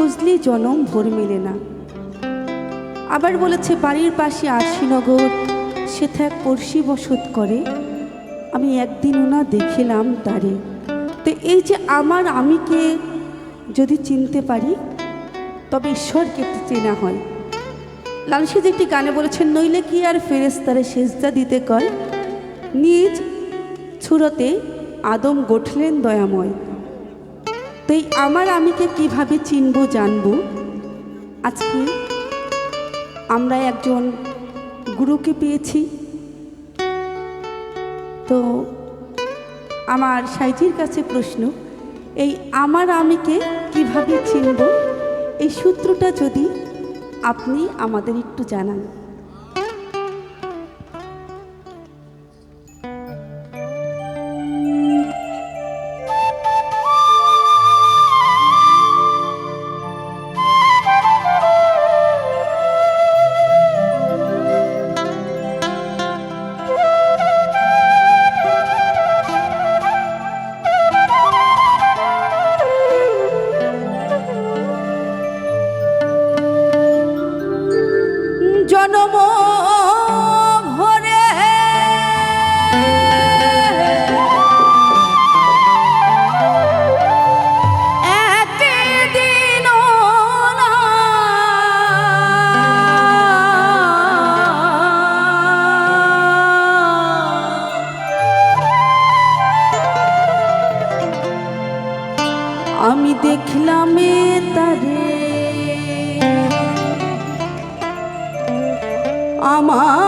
খুঁজলি জনম ভোর মেলে না। আবার বলেছে, বাড়ির পাশে আরশিনগর সে এক পড়শি বসত করে। আমি একদিন ওনা দেখিলাম তারে তো এই যে আমার আমিকে যদি চিনতে পারি, তবে ঈশ্বরকে চেনা হয়। লালসিদ একটি গানে বলেছেন, নইলে কি আর ফেরেস্তারে সেজদা দিতে কয়? নিজ ছুরতে আদম গঠলেন দয়াময়। তো এই আমার আমিকে কীভাবে চিনব, জানব? আজকে আমরা একজন গুরুকে পেয়েছি। তো আমার সাইজির কাছে প্রশ্ন, এই আমার আমিকে কীভাবে চিনব? এই সূত্রটা যদি আপনি আমাদের একটু জানান। এ তারে। আমার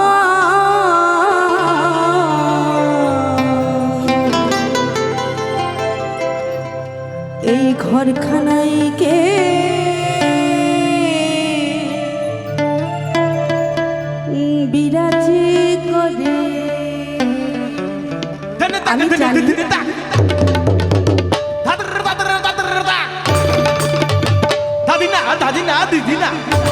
এই ঘরখানায় কে? বিরাজি করে। আমি জানি দাদিনা দাদিনা দিদিনা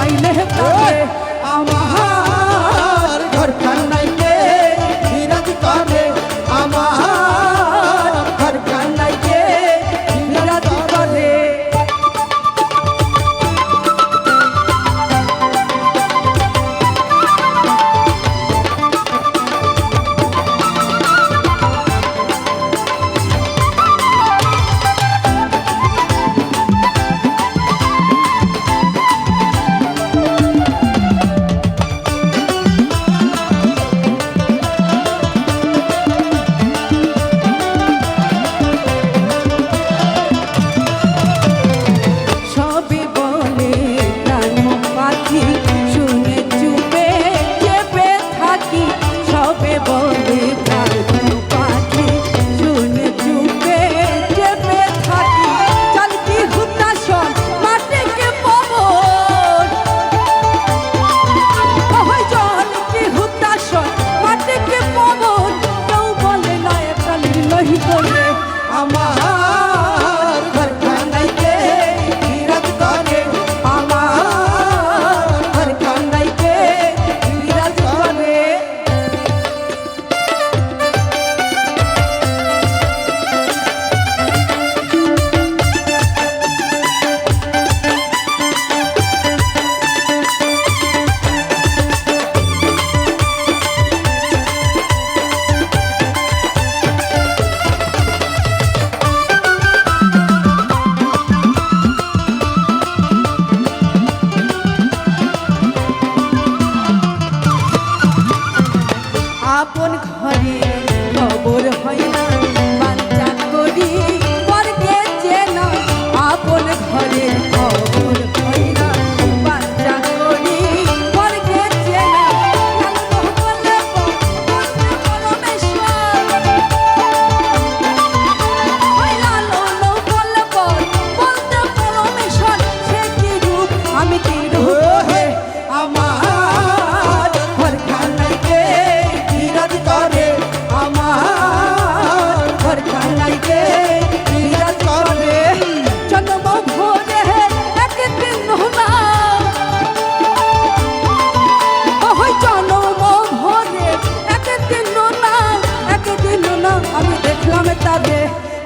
आई लहका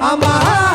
I'm a.